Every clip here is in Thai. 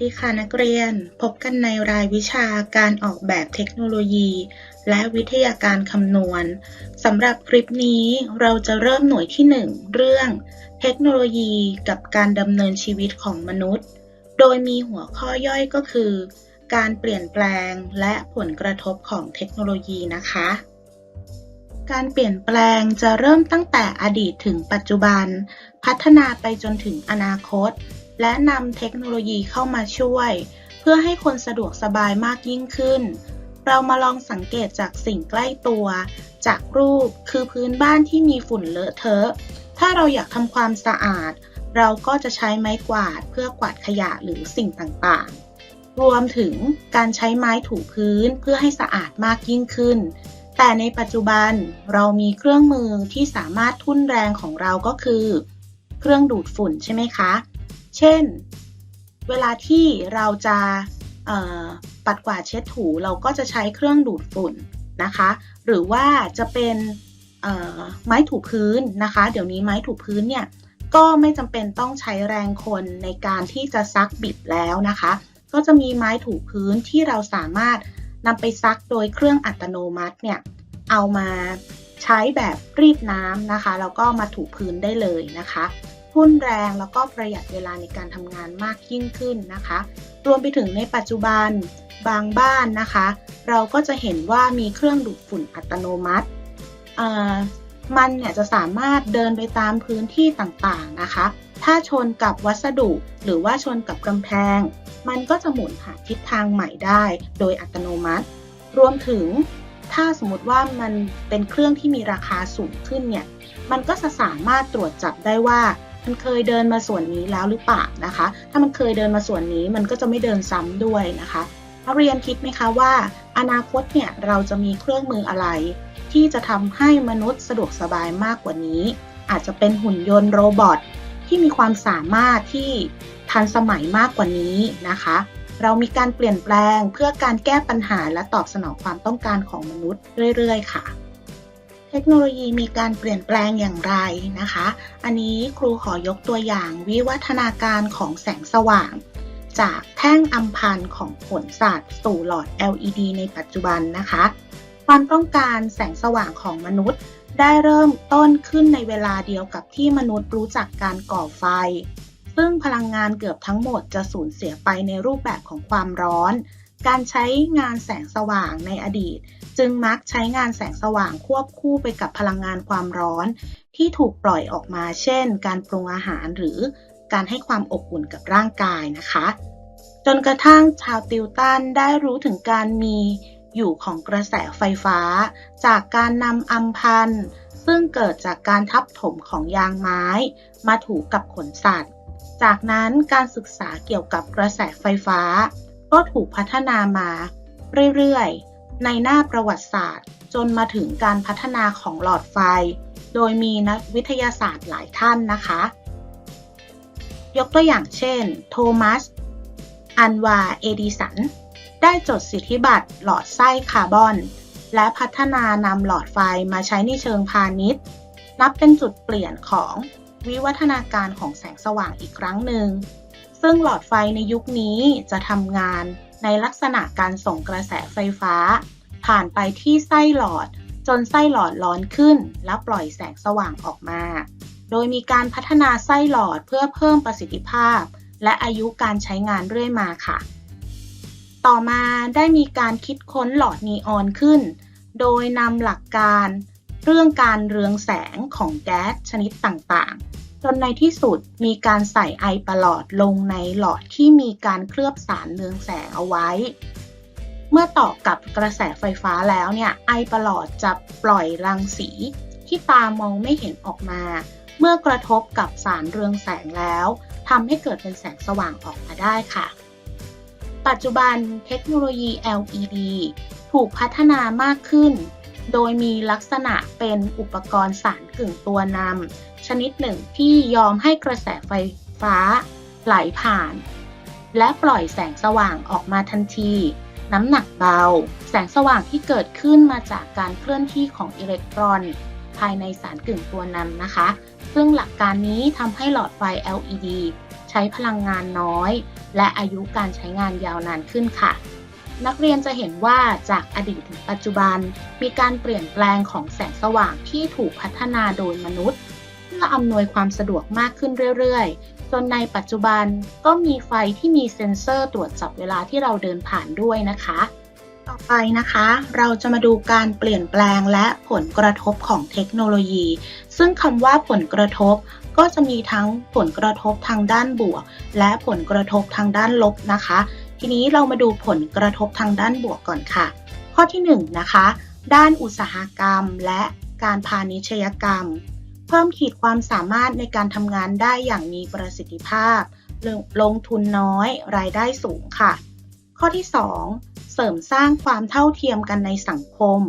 ดีค่ะนักเรียน พบกันในรายวิชาการออกแบบเทคโนโลยี และวิทยาการคำนวณสำหรับคลิปนี้เราจะเริ่มหน่วยที่ 1 เรื่อง เทคโนโลยีกับการดำเนินชีวิตของมนุษย์ โดยมีหัวข้อย่อยก็คือ การเปลี่ยนแปลงและผลกระทบของเทคโนโลยีนะคะ การเปลี่ยนแปลงจะเริ่มตั้งแต่อดีตถึงปัจจุบัน พัฒนาไปจนถึงอนาคต และนำเทคโนโลยีเข้ามาช่วย เพื่อให้คนสะดวกสบายมากยิ่งขึ้น เรามาลองสังเกตจากสิ่งใกล้ตัว จากรูปคือพื้นบ้านที่มีฝุ่นเลอะเทอะ ถ้าเราอยากทำความสะอาด เราก็จะใช้ไม้กวาดเพื่อกวาดขยะหรือสิ่งต่างๆ รวมถึงการใช้ไม้ถูพื้นเพื่อให้สะอาดมากยิ่งขึ้นแต่ในปัจจุบันเรามีเครื่องมือที่สามารถทุ่นแรงของเราก็คือ เครื่องดูดฝุ่นใช่ไหมคะ เช่น เวลาที่เราจะปัดกวาดเช็ดถูเราก็จะใช้เครื่องดูดฝุ่นนะคะ หรือว่าจะเป็นไม้ถูพื้นนะคะ เดี๋ยวนี้ไม้ถูพื้นเนี่ยก็ไม่จำเป็นต้องใช้แรงคนในการที่จะซักบิดแล้วนะคะ ก็จะมีไม้ถูพื้นที่เราสามารถนำไปซักโดยเครื่องอัตโนมัติเนี่ยเอามาใช้แบบรีดน้ำนะคะแล้วก็มาถูพื้นได้เลยนะคะ ทุ่นแรงแล้วก็ประหยัดเวลาในการทำงานมากยิ่งขึ้นนะคะ รวมไปถึงในปัจจุบันบางบ้านนะคะ เราก็จะเห็นว่ามีเครื่องดูดฝุ่นอัตโนมัติเอ่อมันเนี่ยจะสามารถเดินไปตามพื้นที่ต่างๆนะคะ ถ้าชนกับวัสดุหรือว่าชนกับกำแพง มันก็จะหมุนหาทิศทางใหม่ได้โดยอัตโนมัติ รวมถึงถ้าสมมติว่ามันเป็นเครื่องที่มีราคาสูงขึ้นเนี่ย มันก็จะสามารถตรวจจับได้ว่า มันเคยเดินมาส่วนนี้แล้วหรือเปล่านะคะ ถ้ามันเคยเดินมาส่วนนี้มันก็จะไม่เดินซ้ำด้วยนะคะนักเรียนคิดไหมคะว่า อนาคตเนี่ยเราจะมีเครื่องมืออะไร ที่จะทำให้มนุษย์สะดวกสบายมากกว่านี้ อาจจะเป็นหุ่นยนต์โรบอทที่มีความสามารถที่ทันสมัยมากกว่านี้นะคะ เรามีการเปลี่ยนแปลงเพื่อการแก้ปัญหาและตอบสนองความต้องการของมนุษย์เรื่อย ๆ ค่ะ เทคโนโลยีมีการเปลี่ยนแปลงอย่างไรนะคะ อันนี้ครูขอยกตัวอย่างวิวัฒนาการของแสงสว่าง จากแท่งอัมพันของผลศาสตร์สู่หลอด LED ในปัจจุบันนะคะ ความต้องการแสงสว่างของมนุษย์ ได้เริ่มต้นขึ้นในเวลาเดียวกับที่มนุษย์รู้จักการก่อไฟ ซึ่งพลังงานเกือบทั้งหมดจะสูญเสียไปในรูปแบบของความร้อน การใช้งานแสงสว่างในอดีต จึงมักใช้งานแสงสว่างควบคู่ไปกับพลังงานความร้อน ที่ถูกปล่อยออกมา เช่น การปรุงอาหารหรือการให้ความอบอุ่นกับร่างกายนะคะ จนกระทั่งชาวติวตันได้รู้ถึงการมีอยู่ของกระแสไฟฟ้า จากการนำอัมพันธ์ซึ่งเกิดจากการทับถมของยางไม้ มาถูกับขนสัตว์ จากนั้นการศึกษาเกี่ยวกับกระแสไฟฟ้า ก็ถูกพัฒนามาเรื่อยๆ ในหน้าประวัติศาสตร์ จนมาถึงการพัฒนาของหลอดไฟ โดยมีนักวิทยาศาสตร์หลายท่านนะคะ ยกตัวอย่างเช่น โทมัส อันวา เอดิสัน ได้จดสิทธิบัตรหลอดไส้คาร์บอน และพัฒนานำหลอดไฟมาใช้ในเชิงพาณิชย์ นับเป็นจุดเปลี่ยนของวิวัฒนาการของแสงสว่างอีกครั้งหนึ่ง ซึ่งหลอดไฟในยุคนี้จะทำงาน ในลักษณะการส่งกระแสไฟฟ้า ผ่านไปที่ไส้หลอด จนไส้หลอดร้อนขึ้น และปล่อยแสงสว่างออกมา โดยมีการพัฒนาไส้หลอดเพื่อเพิ่มประสิทธิภาพ และอายุการใช้งานเรื่อยมาค่ะ ต่อมาได้มีการคิดค้นหลอดนีออนขึ้น โดยนำหลักการเรื่องการเรืองแสงของแก๊สชนิดต่างๆ จนในที่สุดมีการใส่ไอประหลอดลงในหลอดที่มีการเคลือบสารเรืองแสงเอาไว้ เมื่อต่อกับกระแสไฟฟ้าแล้วเนี่ยไอประหลอดจะปล่อยรังสีที่ตามองไม่เห็นออกมา เมื่อกระทบกับสารเรืองแสงแล้วทำให้เกิดเป็นแสงสว่างออกมาได้ค่ะ ปัจจุบันเทคโนโลยี LED ถูกพัฒนามากขึ้น โดยมีลักษณะเป็นอุปกรณ์สารกึ่งตัวนำชนิดหนึ่งที่ยอมให้กระแสไฟฟ้าไหลผ่าน และปล่อยแสงสว่างออกมาทันที น้ำหนักเบา แสงสว่างที่เกิดขึ้นมาจากการเคลื่อนที่ของอิเล็กตรอน ภายในสารกึ่งตัวนำนะคะ ซึ่งหลักการนี้ทำให้หลอดไฟ LED ใช้พลังงานน้อย และอายุการใช้งานยาวนานขึ้นค่ะ นักเรียนจะเห็นว่าจากอดีตถึงปัจจุบัน มีการเปลี่ยนแปลงของแสงสว่างที่ถูกพัฒนาโดยมนุษย์ เพื่ออำนวยความสะดวกมากขึ้นเรื่อยๆ จนในปัจจุบันก็มีไฟที่มีเซ็นเซอร์ตรวจจับเวลาที่เราเดินผ่านด้วยนะคะ ต่อไปนะคะ เราจะมาดูการเปลี่ยนแปลงและผลกระทบของเทคโนโลยี ซึ่งคำว่าผลกระทบก็จะมีทั้งผลกระทบทางด้านบวก และผลกระทบทางด้านลบนะคะ ทีนี้เรามาดูผลกระทบทางด้านบวกก่อนค่ะ ข้อที่1นงนะคะ ด้านอุตสาหกรรมและการพาณิชยกรรม เพิ่มขีดความสามารถในการทำงานได้อย่างมีประสิทธิภาพ ลงทุนน้อยรายได้สูงค่ะ ข้อที่ 2 เสริมสร้างความเท่าเทียมกันในสังคม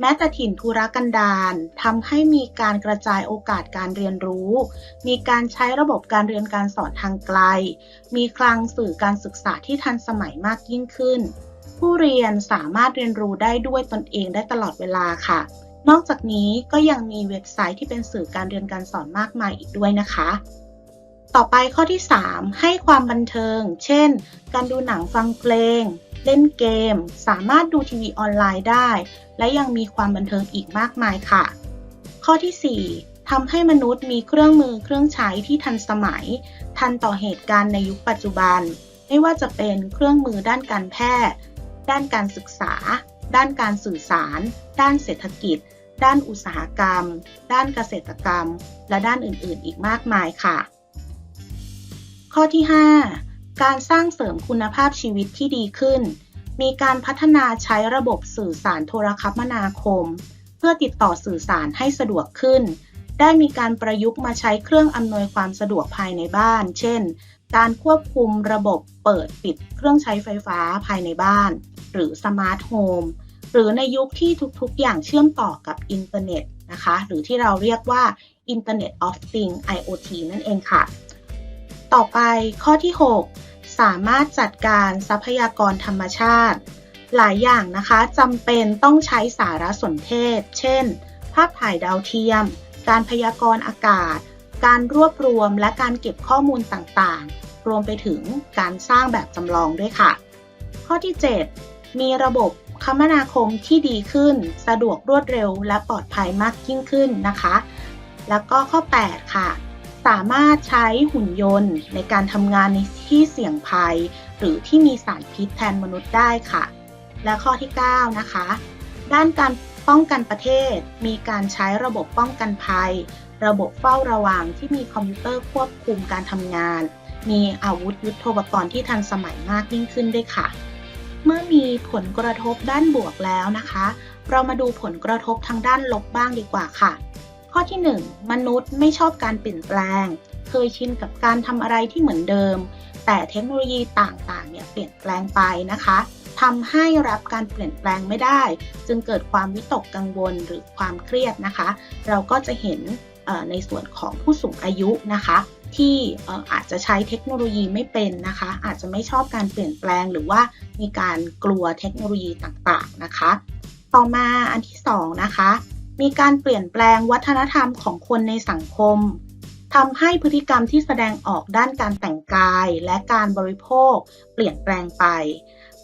แม้แต่ถิ่นธุรกันดารทำให้มีการกระจายโอกาสการเรียนรู้ มีการใช้ระบบการเรียนการสอนทางไกล มีคลังสื่อการศึกษาที่ทันสมัยมากยิ่งขึ้น ผู้เรียนสามารถเรียนรู้ได้ด้วยตนเองได้ตลอดเวลาค่ะ นอกจากนี้ก็ยังมีเว็บไซต์ที่เป็นสื่อการเรียนการสอนมากมายอีกด้วยนะคะ ต่อไปข้อที่ 3 ให้ความบันเทิง เช่น การดูหนังฟังเพลง เล่นเกม สามารถดูทีวีออนไลน์ได้ และยังมีความบันเทิงอีกมากมายค่ะ ข้อที่ 4ทำให้มนุษย์มีเครื่องมือเครื่องใช้ที่ทันสมัย ทันต่อเหตุการณ์ในยุคปัจจุบัน ไม่ว่าจะเป็นเครื่องมือด้านการแพทย์ ด้านการศึกษา ด้านการสื่อสาร ด้านเศรษฐกิจ ด้านอุตสาหกรรม ด้านเกษตรกรรม และด้านอื่นๆ อีกมากมายค่ะ ข้อที่ 5 การสร้างเสริมคุณภาพชีวิตที่ดีขึ้น มีการพัฒนาใช้ระบบสื่อสารโทรคมนาคม เพื่อติดต่อสื่อสารให้สะดวกขึ้น ได้มีการประยุกต์มาใช้เครื่องอำนวยความสะดวกภายในบ้าน เช่น การควบคุมระบบเปิดปิดเครื่องใช้ไฟฟ้าภายในบ้าน หรือสมาร์ทโฮมหรือในยุคที่ทุกๆ อย่างเชื่อมต่อกับอินเทอร์เน็ตนะคะ หรือที่เราเรียกว่า Internet of Things IoT นั่นเองค่ะ ต่อไปข้อที่ 6 สามารถจัดการทรัพยากรธรรมชาติ หลายอย่างนะคะจำเป็นต้องใช้สารสนเทศ เช่น ภาพถ่ายดาวเทียม การพยากรณ์อากาศ การรวบรวมและการเก็บข้อมูลต่างๆ รวมไปถึงการสร้างแบบจำลองด้วยค่ะ ข้อที่ 7 มีระบบคมนาคมที่ดีขึ้น สะดวกรวดเร็วและปลอดภัยมากยิ่งขึ้นนะคะ แล้วก็ข้อ 8 ค่ะ สามารถใช้หุ่นยนต์ในการทำงานในที่เสี่ยงภัย หรือที่มีสารพิษแทนมนุษย์ได้ค่ะ และข้อที่ 9 นะคะ ด้านการป้องกันประเทศ มีการใช้ระบบป้องกันภัย ระบบเฝ้าระวังที่มีคอมพิวเตอร์ควบคุมการทำงาน มีอาวุธยุทโธปกรณ์ที่ทันสมัยมากยิ่งขึ้นด้วยค่ะ เมื่อมีผลกระทบด้านบวกแล้วนะคะ เรามาดูผลกระทบทางด้านลบบ้างดีกว่าค่ะ ข้อที่ 1 มนุษย์ไม่ชอบการเปลี่ยนแปลง เคยชินกับการทำอะไรที่เหมือนเดิม แต่เทคโนโลยีต่างๆเนี่ยเปลี่ยนแปลงไปนะคะทำให้รับการเปลี่ยนแปลงไม่ได้ จึงเกิดความวิตกกังวลหรือความเครียดนะคะ เราก็จะเห็นในส่วนของผู้สูงอายุนะคะ ที่อาจจะใช้เทคโนโลยีไม่เป็นนะคะ อาจจะไม่ชอบการเปลี่ยนแปลงหรือว่ามีการกลัวเทคโนโลยีต่างๆนะคะ ต่อมาอันที่2นะคะ มีการเปลี่ยนแปลงวัฒนธรรมของคนในสังคมทำให้พฤติกรรมที่แสดงออกด้านการแต่งกายและการบริโภค เปลี่ยนแปลงไป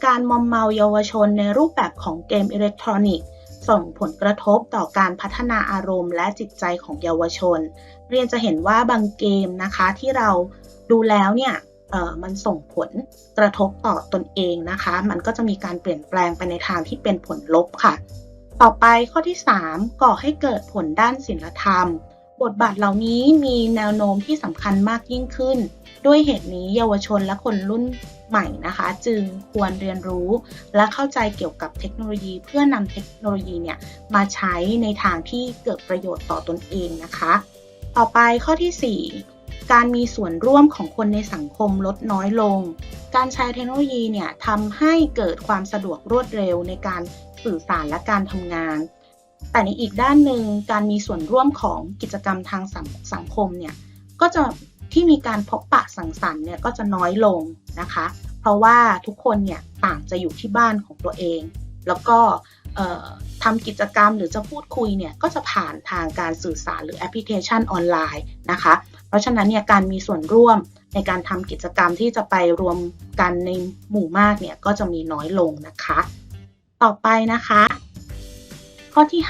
การมอมเมาเยาวชนในรูปแบบของเกมอิเล็กทรอนิกส์ ส่งผลกระทบต่อการพัฒนาอารมณ์และจิตใจของเยาวชน เรียนจะเห็นว่าบางเกมนะคะที่เราดูแล้วเนี่ยมันส่งผลกระทบต่อตนเองนะคะ มันก็จะมีการเปลี่ยนแปลงไปในทางที่เป็นผลลบค่ะ ต่อไปข้อที่ 3 ก่อให้เกิดผลด้านศีลธรรม บทบาทเหล่านี้มีแนวโน้มที่สำคัญมากยิ่งขึ้น ด้วยเหตุนี้เยาวชนและคนรุ่นใหม่นะคะ จึงควรเรียนรู้และเข้าใจเกี่ยวกับเทคโนโลยีเพื่อนำเทคโนโลยีเนี่ยมาใช้ในทางที่เกิดประโยชน์ต่อตนเองนะคะ ต่อไปข้อที่ 4การมีส่วนร่วมของคนในสังคมลดน้อยลง การใช้เทคโนโลยีเนี่ยทำให้เกิดความสะดวกรวดเร็วในการ สื่อสารและการทำงาน แต่ในอีกด้านหนึ่งการมีส่วนร่วมของกิจกรรมทางสังสงคมเนี่ยก็จะที่มีการพบปะสังสรรค์เนี่ยก็จะน้อยลงนะคะ เพราะว่าทุกคนเนี่ยต่างจะอยู่ที่บ้านของตัวเอง แล้วก็ทำกิจกรรมหรือจะพูดคุยเนี่ยก็จะผ่านทางการสื่อสารหรือแอปพลิเคชันออนไลน์นะคะ เพราะฉะนั้นเนี่ยการมีส่วนร่วมในการทำกิจกรรมที่จะไปรวมกันในหมู่มากเนี่ยก็จะมีน้อยลงนะคะ ต่อไปนะคะ ข้อที่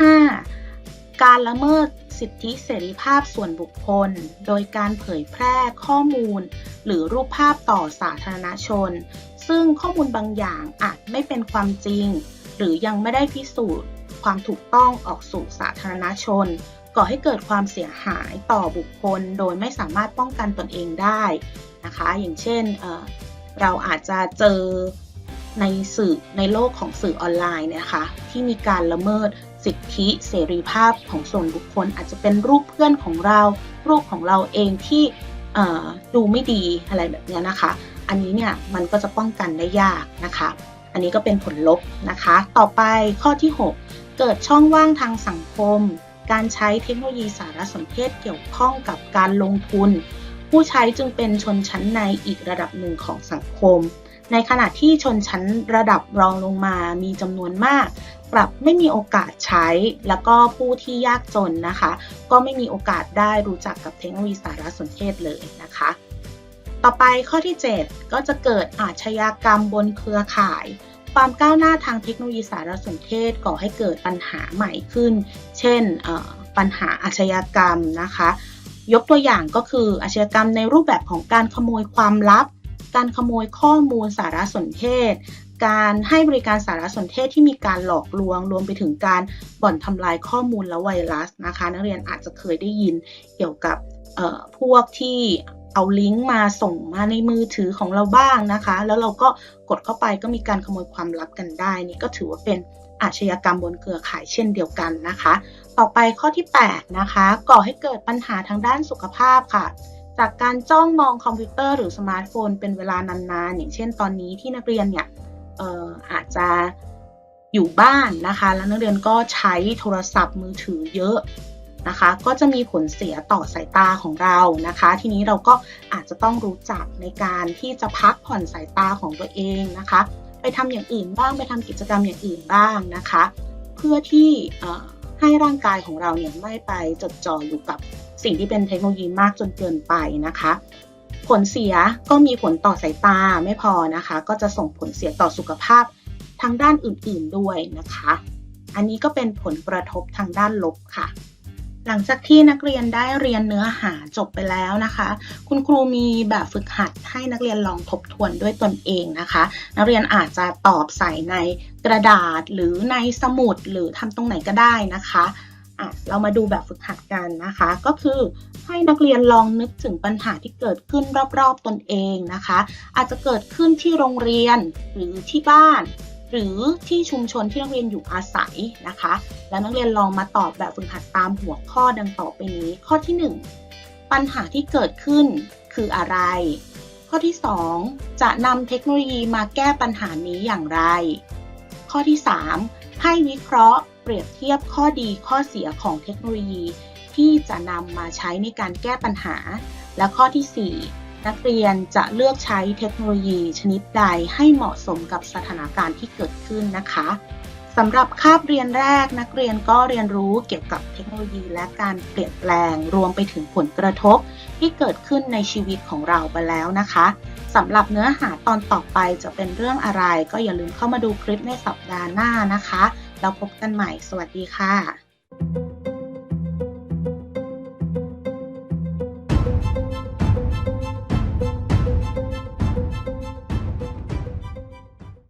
5 การละเมิดสิทธิเสรีภาพส่วนบุคคล โดยการเผยแพร่ข้อมูล หรือรูปภาพต่อสาธารณชน ซึ่งข้อมูลบางอย่างอาจไม่เป็นความจริง หรือยังไม่ได้พิสูจน์ ความถูกต้องออกสู่สาธารณชน ก่อให้เกิดความเสียหายต่อบุคคล โดยไม่สามารถป้องกันตนเองได้นะคะ อย่างเช่นเเราอาจจะเจอ ในสื่อในโลกของสื่อออนไลน์นะคะที่มีการละเมิดสิทธิเสรีภาพของส่วนบุคคล อาจจะเป็นรูปเพื่อนของเรา รูปของเราเองที่ดูไม่ดีอะไรแบบนี้นะคะ อันนี้เนี่ยมันก็จะป้องกันได้ยากนะคะ อันนี้ก็เป็นผลลบนะคะ ต่อไปข้อที่ 6 เกิดช่องว่างทางสังคม การใช้เทคโนโลยีสารสนเทศเกี่ยวข้องกับการลงทุน ผู้ใช้จึงเป็นชนชั้นในอีกระดับหนึ่งของสังคม ในขณะที่ชนชั้นระดับรองลงมามีจำนวนมาก กลับไม่มีโอกาสใช้ แล้วก็ผู้ที่ยากจนนะคะ ก็ไม่มีโอกาสได้รู้จักกับเทคโนโลยีสารสนเทศเลยนะคะ ต่อไปข้อที่ 7 ก็จะเกิดอาชญากรรมบนเครือข่าย ความก้าวหน้าทางเทคโนโลยีสารสนเทศก่อให้เกิดปัญหาใหม่ขึ้น เช่นปัญหาอาชญากรรมนะคะ ยกตัวอย่างก็คืออาชญากรรมในรูปแบบของการขโมยความลับ การขโมยข้อมูลสารสนเทศ การให้บริการสารสนเทศที่มีการหลอกลวง รวมไปถึงการบ่อนทำลายข้อมูลและไวรัสนะคะ นักเรียนอาจจะเคยได้ยินเกี่ยวกับพวกที่เอาลิงก์มาส่งมาในมือถือของเราบ้างนะคะ แล้วเราก็กดเข้าไปก็มีการขโมยความลับกันได้ นี่ก็ถือว่าเป็นอาชญากรรมบนเครือข่ายเช่นเดียวกันนะคะ ต่อไปข้อที่ 8 นะคะ ก่อให้เกิดปัญหาทางด้านสุขภาพค่ะ จากการจ้องมองคอมพิวเตอร์หรือสมาร์ทโฟนเป็นเวลานานๆอย่างเช่นตอนนี้ที่นักเรียนเนี่ยเอ่ออาจจะอยู่บ้านนะคะ แล้วนักเรียนก็ใช้โทรศัพท์มือถือเยอะนะคะ ก็จะมีผลเสียต่อสายตาของเรานะคะ ทีนี้เราก็อาจจะต้องรู้จักในการที่จะพักผ่อนสายตาของตัวเองนะคะ ไปทำอย่างอื่นบ้างไปทำกิจกรรมอย่างอื่นบ้างนะคะ เพื่อที่เอ่อ ให้ร่างกายของเราเนี่ยไม่ไปจดจ่ออยู่กับสิ่งที่เป็นเทคโนโลยีมากจนเกินไปนะคะ ผลเสียก็มีผลต่อสายตาไม่พอนะคะ ก็จะส่งผลเสียต่อสุขภาพทางด้านอื่นๆด้วยนะคะ อันนี้ก็เป็นผลกระทบทางด้านลบค่ะ หลังจากที่นักเรียนได้เรียนเนื้อหาจบไปแล้วนะคะ คุณครูมีแบบฝึกหัดให้นักเรียนลองทบทวนด้วยตนเองนะคะ นักเรียนอาจจะตอบใส่ในกระดาษหรือในสมุดหรือทำตรงไหนก็ได้นะคะอะเรามาดูแบบฝึกหัดกันนะคะ ก็คือให้นักเรียนลองนึกถึงปัญหาที่เกิดขึ้นรอบๆตนเองนะคะ อาจจะเกิดขึ้นที่โรงเรียนหรือที่บ้าน หรือที่ชุมชนที่นักเรียนอยู่อาศัยนะคะ แล้วนักเรียนลองมาตอบแบบฝึกหัดตามหัวข้อดังต่อไปนี้ ข้อที่ 1 ปัญหาที่เกิดขึ้นคืออะไร ข้อที่ 2 จะนำเทคโนโลยีมาแก้ปัญหานี้อย่างไร ข้อที่ 3 ให้วิเคราะห์เปรียบเทียบข้อดีข้อเสียของเทคโนโลยีที่จะนำมาใช้ในการแก้ปัญหา และข้อที่ 4 นักเรียนจะเลือกใช้เทคโนโลยีชนิดใดให้เหมาะสมกับสถานการณ์ที่เกิดขึ้นนะคะสำหรับคาบเรียนแรกนักเรียนก็เรียนรู้เกี่ยวกับเทคโนโลยีและการเปลี่ยนแปลงรวมไปถึงผลกระทบที่เกิดขึ้นในชีวิตของเราไปแล้วนะคะสำหรับเนื้อหาตอนต่อไปจะเป็นเรื่องอะไร ก็อย่าลืมเข้ามาดูคลิปในสัปดาห์หน้านะคะ แล้วพบกันใหม่ สวัสดีค่ะ